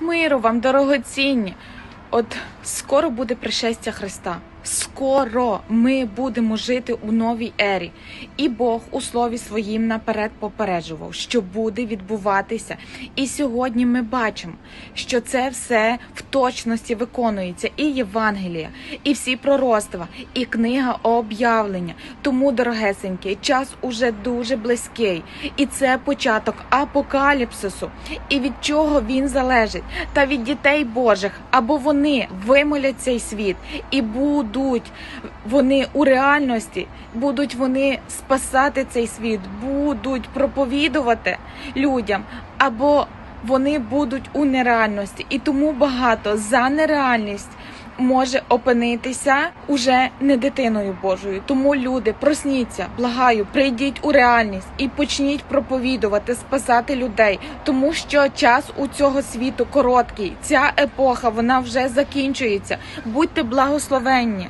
Миру вам, дорогоцінні. От скоро буде пришестя Христа. Скоро ми будемо жити у новій ері, і Бог у слові своїм наперед попереджував, що буде відбуватися. І сьогодні ми бачимо, що це все в точності виконується. І Євангелія, і всі пророцтва, і книга об'явлення. Тому, дорогесенькі, час уже дуже близький, і це початок апокаліпсису. І від чого він залежить? Та від дітей Божих, або вони вимолять цей світ і будуть вони у реальності, будуть вони спасати цей світ, будуть проповідувати людям, або вони будуть у нереальності, і тому багато за нереальність. Може опинитися уже не дитиною Божою. Тому люди, просніться, благаю, прийдіть у реальність і почніть проповідувати, спасати людей, тому що час у цього світу короткий. Ця епоха вона вже закінчується. Будьте благословенні.